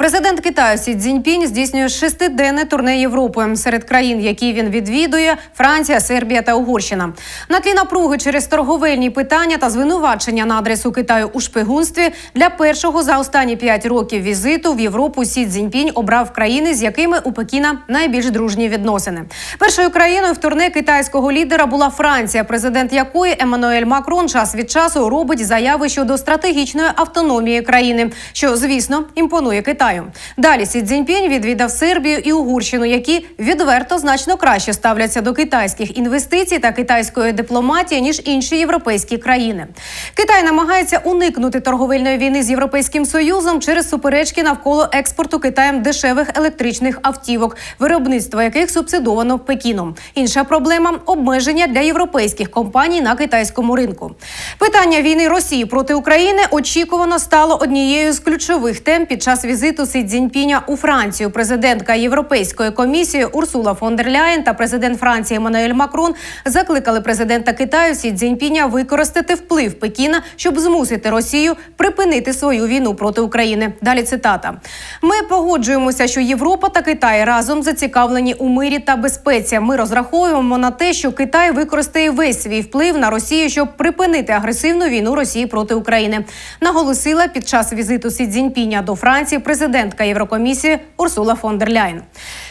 Президент Китаю Сі Цзіньпінь здійснює шестиденне турне Європи серед країн, які він відвідує: Франція, Сербія та Угорщина. На тлі напруги через торговельні питання та звинувачення на адресу Китаю у шпигунстві для першого за останні п'ять років візиту в Європу Сі Цзіньпінь обрав країни, з якими у Пекіна найбільш дружні відносини. Першою країною в турне китайського лідера була Франція, президент якої Еммануель Макрон час від часу робить заяви щодо стратегічної автономії країни, що звісно імпонує Китаю. Далі Сі Цзіньпінь відвідав Сербію і Угорщину, які відверто значно краще ставляться до китайських інвестицій та китайської дипломатії ніж інші європейські країни. Китай намагається уникнути торговельної війни з європейським союзом через суперечки навколо експорту Китаєм дешевих електричних автівок, виробництво яких субсидовано Пекіном. Інша проблема обмеження для європейських компаній на китайському ринку. Питання війни Росії проти України очікувано стало однією з ключових тем під час візиту Сі Цзіньпіня у Францію. Президентка Європейської комісії Урсула фон дер Ляєн та президент Франції Еммануель Макрон закликали президента Китаю Сі Цзіньпіня використати вплив Пекіна, щоб змусити Росію припинити свою війну проти України. Далі цитата: ми погоджуємося, що Європа та Китай разом зацікавлені у мирі та безпеці. Ми розраховуємо на те, що Китай використає весь свій вплив на Росію, щоб припинити агресивну війну Росії проти України. Наголосила під час візиту Сі Цзіньпіня до Франції президентка Єврокомісії Урсула фон дер Ляйн.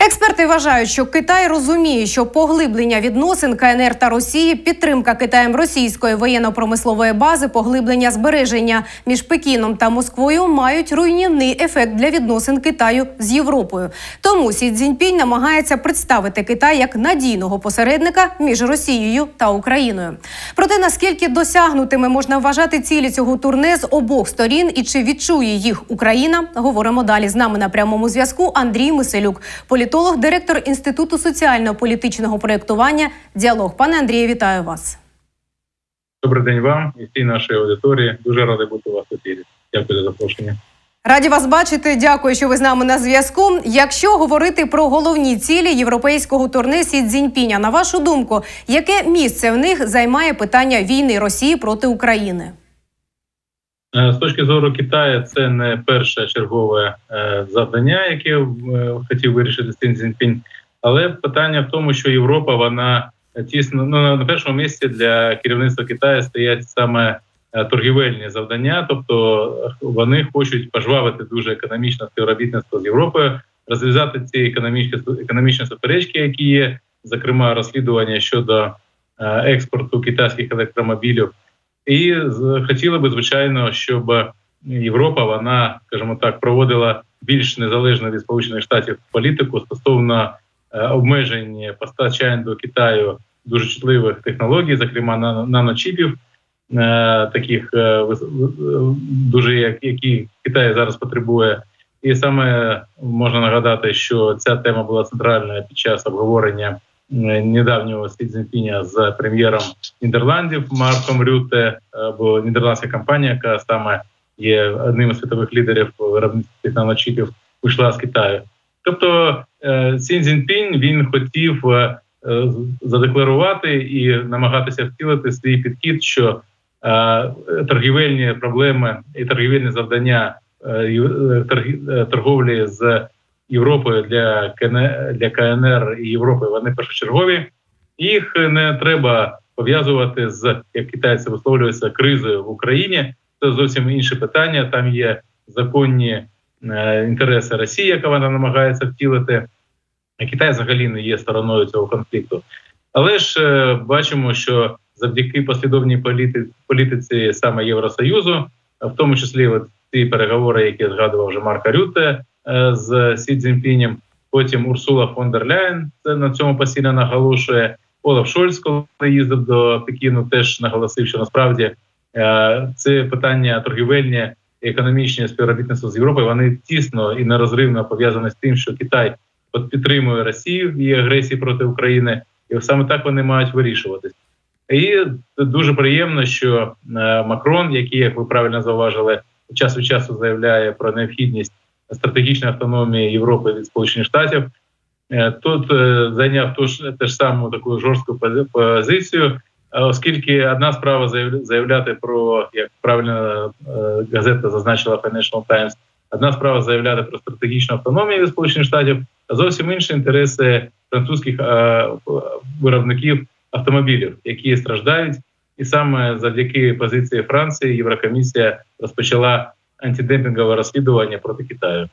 Експерти вважають, що Китай розуміє, що поглиблення відносин КНР та Росії, підтримка Китаєм російської воєнно-промислової бази, поглиблення збереження між Пекіном та Москвою мають руйнівний ефект для відносин Китаю з Європою. Тому Сі Цзіньпінь намагається представити Китай як надійного посередника між Росією та Україною. Проте наскільки досягнутими можна вважати цілі цього турне з обох сторін і чи відчує їх Україна, говоримо далі. З нами на прямому зв'язку Андрій Миселюк, політолог, директор інституту соціально-політичного проєктування. Діалог. Пане Андрію, вітаю вас. Добрий день вам і всій нашій аудиторії. Дуже радий бути у вас в ефірі. Дякую за запрошення. Раді вас бачити. Дякую, що ви з нами на зв'язку. Якщо говорити про головні цілі європейського турне Сі Цзіньпіня, на вашу думку, яке місце в них займає питання війни Росії проти України? Е, З точки зору Китаю, це не перше чергове е, завдання, яке е, хотів вирішити Сін Цзіньпінь. Але питання в тому, що Європа вона тісно ну на першому місці для керівництва Китаю стоять саме торгівельні завдання, тобто вони хочуть пожвавити дуже економічне співробітництво з Європою, розв'язати ці економічні економічні суперечки, які є, зокрема розслідування щодо експорту китайських електромобілів. І хотіли би, звичайно, щоб Європа вона, скажімо так, проводила більш незалежну від Сполучених Штатів політику стосовно е, обмежень постачань до Китаю дуже чутливих технологій, зокрема нано- наночіпів, е, таких е, дуже як які Китай зараз потребує. І саме можна нагадати, що ця тема була центральною під час обговорення недавнього Сі Цзіньпіня з прем'єром Нідерландів Марком Рюте, е, бо нідерландська компанія, яка саме є одним із світових лідерів виробництва наночіпів, вийшла з Китаю. Тобто е, Сі Цзіньпінь він хотів е, е, задекларувати і намагатися втілити свій підхід, що е, торгівельні проблеми і торгівельні завдання е, е, е, торговлі з Європою для КН, для КНР і Європи вони першочергові. Їх не треба пов'язувати з як китайці висловлюються кризою в Україні. Це зовсім інше питання. Там є законні е, інтереси Росії, яка вона намагається втілити. Китай взагалі не є стороною цього конфлікту. Але ж е, бачимо, що завдяки послідовній політи, політиці саме Євросоюзу, в тому числі от ці переговори, які згадував вже Марка Рюте з Сі Цзіньпінем, потім Урсула фон дер Ляєн це на цьому постійно наголошує. Олаф Шольц, коли їздив до Пекіну, теж наголосив, що насправді е, це питання торгівельні і економічні співробітництво з Європою. Вони тісно і нерозривно пов'язані з тим, що Китай підтримує Росію в її агресії проти України, і саме так вони мають вирішуватись. І дуже приємно, що е, Макрон, який, як ви правильно зауважили, час від часу заявляє про необхідність стратегічної автономії Європи від Сполучених Штатів, е, тут е, зайняв ту ж теж саму таку жорстку пози- позицію. Е, Оскільки одна справа заявля- заявляти про, як правильно газета зазначила Financial Times, одна справа заявляти про стратегічну автономію від Сполучених Штатів, а зовсім інші інтереси французьких виробників автомобілів, які страждають. І саме завдяки позиції Франції Єврокомісія розпочала антидемпінгове розслідування проти Китаю.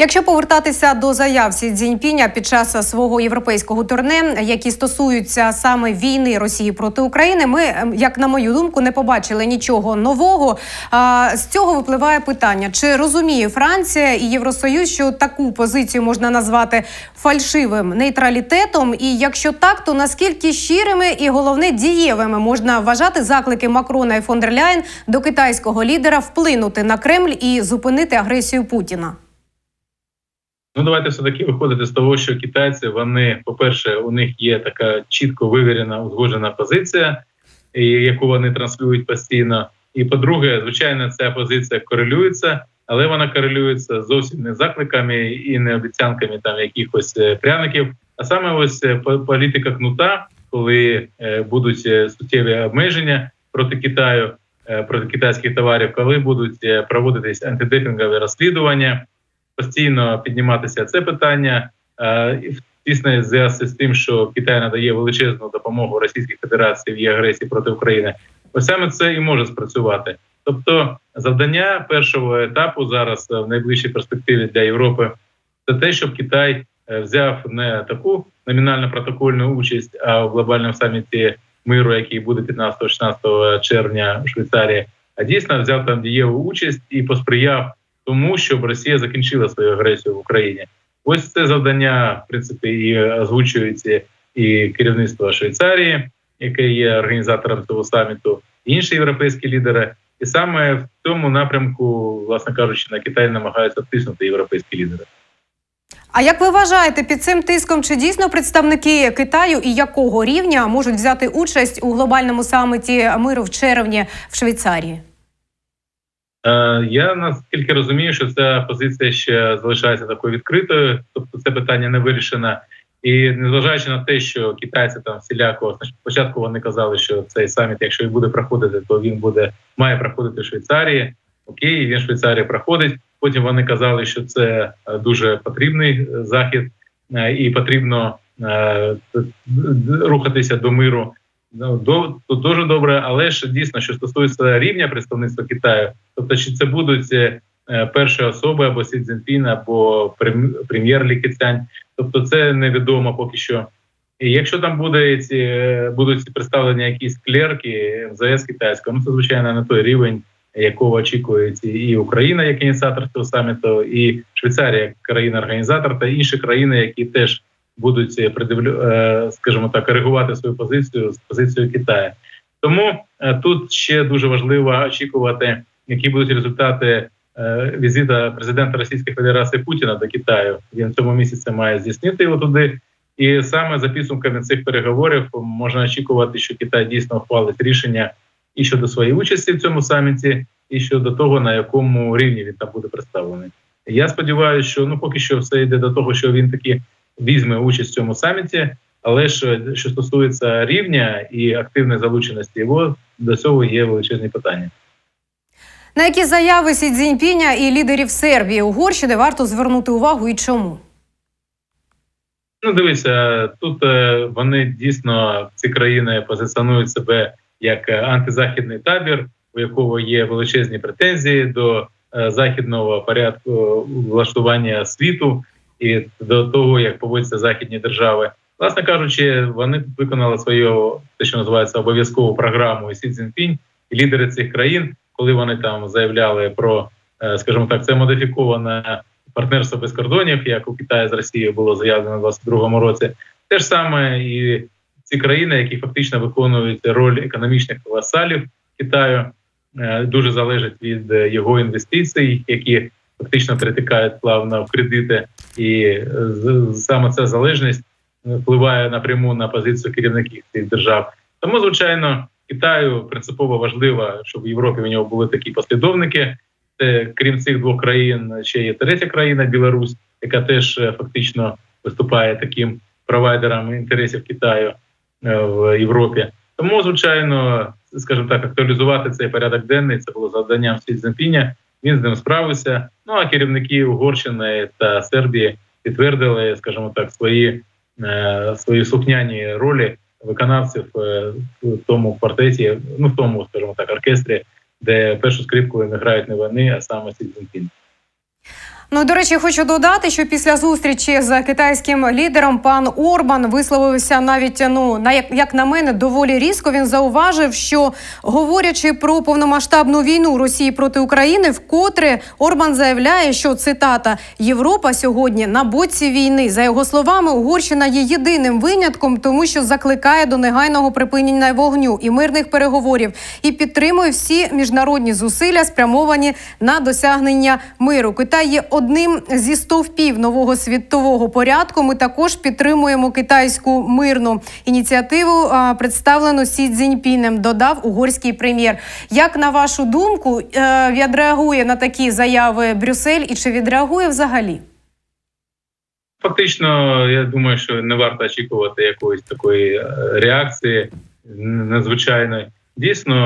Якщо повертатися до заяв Сі Цзіньпіня під час свого європейського турне, які стосуються саме війни Росії проти України, ми, ем, як на мою думку, не побачили нічого нового. З цього випливає питання: чи розуміє Франція і Євросоюз, що таку позицію можна назвати фальшивим нейтралітетом? І якщо так, то наскільки щирими і головне дієвими можна вважати заклики Макрона і фон дер Ляєн до китайського лідера вплинути на Кремль і зупинити агресію Путіна? Ну, давайте все таки виходити з того, що китайці вони, по-перше, у них є така чітко вивірена, узгоджена позиція, яку вони транслюють постійно. І по-друге, звичайно, ця позиція корелюється, але вона корелюється зовсім не закликами і не обіцянками там якихось е, пряників, а саме ось е, по- політика кнута, коли е, будуть суттєві обмеження проти Китаю, проти китайських товарів, коли будуть проводитись антидепінгові розслідування постійно підніматися це питання. Е, і зв'язку з тим, що Китай надає величезну допомогу Російській Федерації в її агресії проти України. Ось саме це і може спрацювати. Тобто, завдання першого етапу зараз е, в найближчій перспективі для Європи це те, щоб Китай е, взяв не таку номінально протокольну участь, а в глобальному саміті миру, який буде 15-16 червня в Швейцарії, а дійсно взяв там дієву участь і посприяв тому, щоб Росія закінчила свою агресію в Україні. Ось це завдання, в принципі, і озвучується і керівництво Швейцарії, яке є організатором цього саміту, і інші європейські лідери. І саме в цьому напрямку, власне кажучи, на Китай намагаються тиснути європейські лідери. А як ви вважаєте, під цим тиском чи дійсно представники Китаю і якого рівня можуть взяти участь у глобальному саміті миру в червні в Швейцарії? Е, Я наскільки розумію, що ця позиція ще залишається такою відкритою, тобто це питання не вирішено. І незважаючи на те, що китайці там всіляко спочатку вони казали, що цей саміт, якщо і буде проходити, то він буде має проходити в Швейцарії. Окей, він в Швейцарії проходить. Потім вони казали, що це е, дуже потрібний е, захід, і потрібно рухатися до миру. Ну, до, то дуже добре, але ж дійсно, що стосується рівня представництва Китаю, тобто чи це будуть е, перші особи або Сі Цзіньпін, або прем- прем'єр Лі Кецянь, тобто це невідомо поки що. І якщо там буде ці е, будуть представлені якісь клерки МЗС китайського, ну це звичайно не той рівень, якого очікує і Україна як ініціатор цього саміту, і Швейцарія як країна-організатор, та інші країни, які теж будуть е, придивлю, е, скажімо так, коригувати свою позицію з позицією Китаю. Тому е, тут ще дуже важливо очікувати, які будуть результати е, візита президента Російської Федерації Путіна до Китаю. Він в цьому місяці має здійснити його туди. І саме за підсумками цих переговорів можна очікувати, що Китай дійсно ухвалить рішення і щодо своєї участі в цьому саміті, і щодо того, на якому рівні він там буде представлений. Я сподіваюся, що ну поки що все йде до того, що він таки візьме участь в цьому саміті. Але ж що стосується рівня і активної залученості його, до цього є величезні питання. На які заяви Сі Цзіньпіня і лідерів Сербії Угорщини варто звернути увагу і чому? Ну, дивися, тут е, вони дійсно ці країни позиціонують себе як е, антизахідний табір, у якого є величезні претензії до е, західного порядку влаштування світу і до того, як поводяться західні держави. Власне кажучи, вони виконали свою те, що називається обов'язкову програму Сі Цзіньпінь, і лідери цих країн, коли вони там заявляли про, е, скажімо так, це модифіковане партнерство без кордонів, як у Китаї з Росією було заявлено в 2022 році. Те ж саме і ці країни, які фактично виконують роль економічних васалів Китаю, е, дуже залежать від е, його інвестицій, які фактично перетикають плавно в кредити, і саме ця залежність впливає напряму на позицію керівників цих держав. Тому, звичайно, Китаю принципово важливо, щоб в Європі в нього були такі послідовники. Це, крім цих двох країн, ще є третя країна Білорусь, яка теж е, фактично виступає таким провайдером інтересів Китаю. е, в Європі. Тому, звичайно, скажімо так, актуалізувати цей порядок денний це було завданням Сі Цзіньпіня. Він з ним справився. Ну а керівники Угорщини та Сербії підтвердили, скажімо так, свої, е, свої слухняні ролі виконавців е, в тому квартеті, ну в тому, скажімо так, оркестрі, де першу скрипку не грають не вони, а саме Сі Цзіньпін. Ну, до речі, хочу додати, що після зустрічі з китайським лідером пан Орбан висловився навіть ну на як, як на мене доволі різко. Він зауважив, що говорячи про повномасштабну війну Росії проти України, вкотре Орбан заявляє, що цитата Європа сьогодні на боці війни. За його словами, Угорщина є єдиним винятком, тому що закликає до негайного припинення вогню і мирних переговорів і підтримує всі міжнародні зусилля, спрямовані на досягнення миру. Китай є одним зі стовпів нового світового порядку. Ми також підтримуємо китайську мирну ініціативу, представлену Сі Цзіньпінем, додав угорський прем'єр. Як на вашу думку, е, відреагує на такі заяви Брюссель і чи відреагує взагалі? Фактично, я думаю, що не варто очікувати якоїсь такої е, реакції надзвичайної. Дійсно,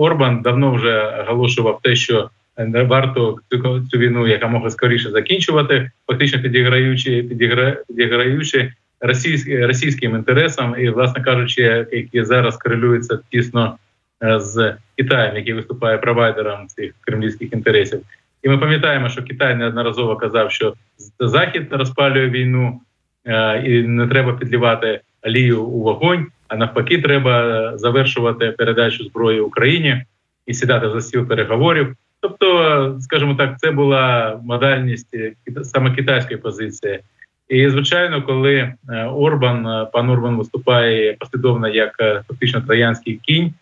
Орбан давно вже оголошував те, що варто цю, цю війну якомога скоріше закінчувати, фактично підіграючи, підігра, підіграючи російським російським інтересам, і, власне кажучи, які зараз корелюються тісно е, з Китаєм, який виступає провайдером цих кремлівських інтересів. І ми пам'ятаємо, що Китай неодноразово казав, що Захід розпалює війну, е, і не треба підлівати олію у вогонь, а навпаки, треба завершувати передачу зброї Україні і сідати за стіл переговорів. Тобто, скажімо так, це була модальність е, саме китайської позиції. І звичайно, коли е, Орбан, е, пан Орбан виступає послідовно як фактично троянський кінь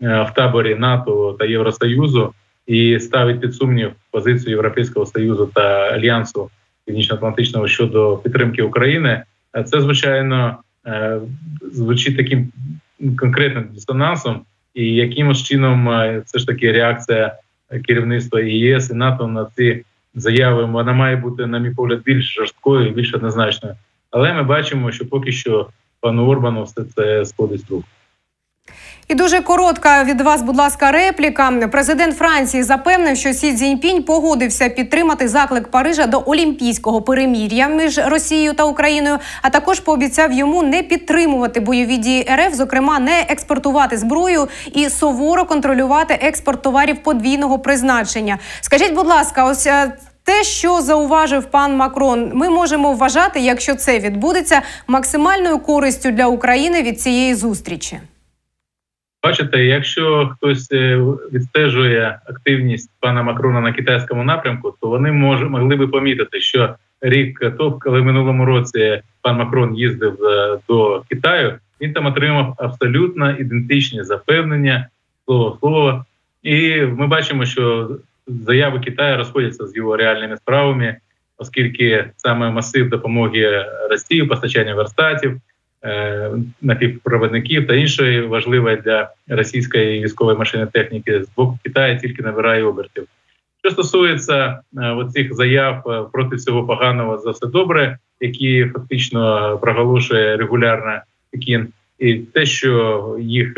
в таборі НАТО та Євросоюзу і ставить під сумнів позицію Європейського союзу та альянсу Північно-Атлантичного щодо підтримки України, це звичайно звучить таким конкретним дисонансом, і якимось чином е, все ж таки реакція керівництва ЄС і НАТО на ці заяви вона має бути, на мій погляд, більш жорсткою більш однозначною. Але ми бачимо, що поки що пану Орбану все це сходить з рук. І дуже коротка від вас, будь ласка, репліка. Президент Франції запевнив, що Сі Цзіньпінь погодився підтримати заклик Парижа до олімпійського перемір'я між Росією та Україною, а також пообіцяв йому не підтримувати бойові дії РФ, зокрема не експортувати зброю і суворо контролювати експорт товарів подвійного призначення. Скажіть, будь ласка, ось. е, Те, що зауважив пан Макрон, ми можемо вважати, якщо це відбудеться, максимальною користю для України від цієї зустрічі. Бачите, якщо хтось е, відстежує активність пана Макрона на китайському напрямку, то вони мож, могли би помітити, що рік тому, коли минулому році пан Макрон їздив е, до Китаю, він там отримав абсолютно ідентичні запевнення слово слово. І ми бачимо, що заяви Китаю розходяться з його реальними справами, оскільки саме масив допомоги Росії, постачання верстатів. Е, Напівпроводників та іншої важливої для російської військової машини техніки з боку Китаю тільки набирає обертів. Що стосується е, оцих заяв е, проти всього поганого за все добре, які фактично проголошує регулярно Пекін, і те, що їх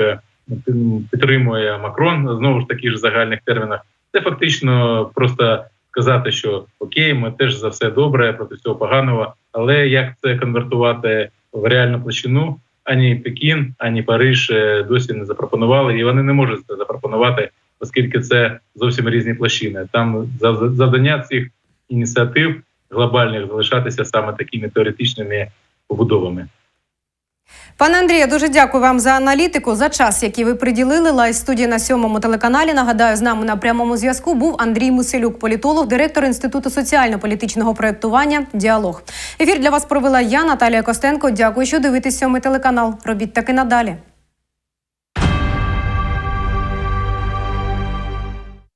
підтримує Макрон, знову ж таки ж в загальних термінах, це фактично просто сказати, що окей, ми теж за все добре проти всього поганого, але як це конвертувати в реальну площину? Ані Пекін, ані Париж е, досі не запропонували, і вони не можуть це запропонувати, оскільки це зовсім різні площини. Там зав- завдання цих ініціатив глобальних залишатися саме такими теоретичними побудовами. Пане Андрію, дуже дякую вам за аналітику, за час, який ви приділили. Лайв студії на сьомому телеканалі. Нагадаю, з нами на прямому зв'язку був Андрій Муселюк, політолог, директор інституту соціально-політичного проєктування Діалог. Ефір для вас провела я, Наталія Костенко. Дякую, що дивитесь сьомий телеканал. Робіть таки надалі.